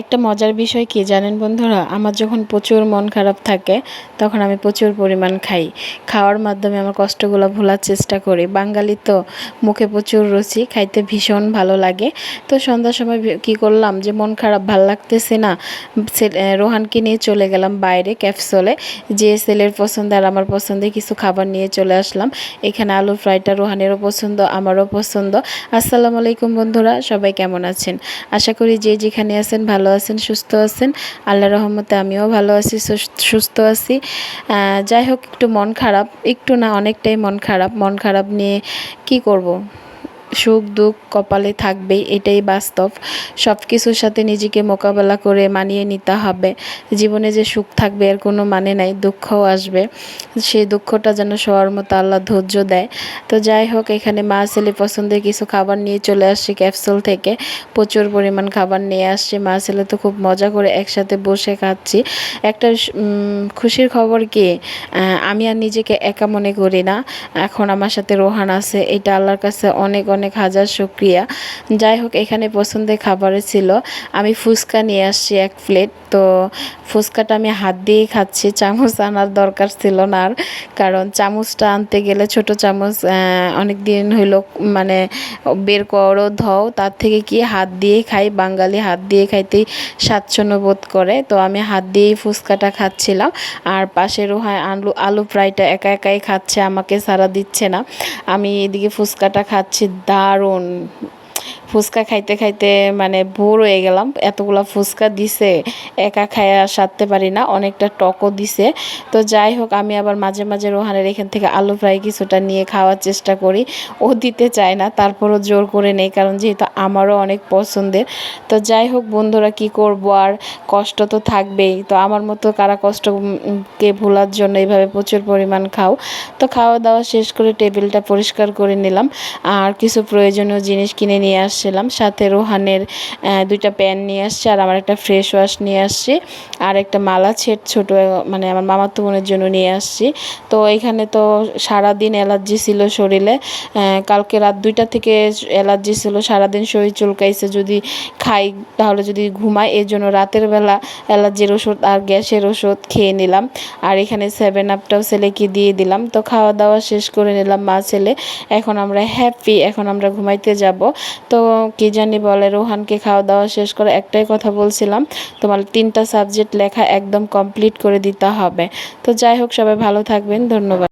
একটা মজার বিষয় কি জানেন বন্ধুরা? আমার যখন প্রচুর মন খারাপ থাকে, তখন আমি প্রচুর পরিমাণ খাই। খাওয়ার মাধ্যমে আমার কষ্টগুলো ভোলার চেষ্টা করি। বাঙালি তো মুখে প্রচুর রুচি, খাইতে ভীষণ ভালো লাগে। তো সন্ধ্যার সময় কি করলাম যে, মন খারাপ, ভালো লাগতেছে না রোহানকে নিয়ে চলে গেলাম বাইরে ক্যাপসুলে। যে সেলের পছন্দ আর আমার পছন্দে কিছু খাবার নিয়ে চলে আসলাম। এখানে আলু ফ্রাইটা রোহানেরও পছন্দ, আমারও পছন্দ। আসসালামু আলাইকুম বন্ধুরা, সবাই কেমন আছেন? আশা করি যে যেখানে আছেন ভালো আছেন, সুস্থ আছেন? আল্লাহ রহমতে আমিও ভালো আছি, সুস- সুস্থ আছি। যাই হোক, একটু মন খারাপ। একটু না, অনেকটাই মন খারাপ। মন খারাপ নিয়ে কি করব? সুখ, দুঃখ কপালে থাকবেই, এটাই বাস্তব। সব কিছুর সাথে নিজেকে মোকাবেলা করে মানিয়ে নিতে হবে। জীবনে যে সুখ থাকবে, এর কোনো মানে নাই, দুঃখও আসবে। সেই দুঃখটা যেন সবার মতো আল্লাহ ধৈর্য দেয়। তো যাই হোক, এখানে মা ছেলে পছন্দের কিছু খাবার নিয়ে চলে আসছি ক্যাপসুল থেকে। প্রচুর পরিমাণ খাবার নিয়ে আসছি। মা ছেলে তো খুব মজা করে একসাথে বসে খাচ্ছি। একটা খুশির খবর কি? আমি আর নিজেকে একা মনে করি না। এখন আমার সাথে রোহান আছে। এটা আল্লাহর কাছে অনেক অনেক হাজার শুক্রিয়া। যাই হোক এখানে পছন্দের খাবারে ছিল। আমি ফুচকা নিয়ে আসছি এক প্লেট। তো ফুচকাটা আমি হাত দিয়েই খাচ্ছি, চামচ আনার দরকার ছিল না আর। কারণ চামচটা আনতে গেলে ছোট চামচ অনেক দিন হইল মানে বের করো, ধও, তার থেকে কি হাত দিয়ে খাই, বাঙালি হাত দিয়ে খাইতেই স্বাচ্ছন্দ্য বোধ করে। তো আমি হাত দিয়েই ফুচকাটা খাচ্ছিলাম। আর পাশে রোহায় আলু আলু ফ্রাইটা একা একাই খাচ্ছে, আমাকে সারা দিচ্ছে না। আমি এদিকে ফুচকাটা খাচ্ছি, দারুণ। ফুচকা খাইতে খাইতে মানে ভোর হয়ে গেলাম। এতগুলো ফুচকা দিছে, একা খায় সারতে পারি না, অনেকটা টকও দিছে। তো যাই হোক, আমি আবার মাঝে মাঝে রোহানের এখান থেকে আলু ফ্রাই কিছুটা নিয়ে খাওয়ার চেষ্টা করি। ও দিতে চায় না, তারপরও জোর করে নেই, কারণ যেহেতু আমারও অনেক পছন্দের। তো যাই হোক বন্ধুরা, কি করব আর? কষ্ট তো থাকবেই। তো আমার মতো কারা কষ্টকে ভোলার জন্য এইভাবে প্রচুর পরিমাণ খাও? তো খাওয়া দাওয়া শেষ করে টেবিলটা পরিষ্কার করে নিলাম। আর কিছু প্রয়োজনীয় জিনিস কিনে নিয়ে আসছিলাম। সাথে রোহানের দুইটা প্যান নিয়ে আসছি আর আমার একটা ফ্রেশ ওয়াশ নিয়ে আসছি। আর একটা মালা ছেট ছোট মানে আমার মামাতো বোনের জন্য নিয়ে আসছি। তো এখানে তো সারাদিন অ্যালার্জি ছিল শরীরে। কালকে রাত দুইটা থেকে অ্যালার্জি ছিল, সারাদিন শরীর চুলকাইছে, যদি খাই, তাহলে যদি ঘুমাই, এর জন্য রাতের বেলা অ্যালার্জির ওষুধ আর গ্যাসের ওষুধ খেয়ে নিলাম। আর এখানে সেভেন আপটাও ছেলেকে দিয়ে দিলাম। তো খাওয়া দাওয়া শেষ করে নিলাম মা ছেলে। এখন আমরা হ্যাপি এখন আমরা ঘুমাইতে যাব। তো কি জানি বলে, রোহানকে খাওয়া দাওয়া শেষ করে একটাই কথা বলছিলাম, তোমার তিনটা সাবজেক্ট লেখা একদম কমপ্লিট করে দিতে হবে। তো যাই হোক, সবাই ভালো থাকবেন, ধন্যবাদ।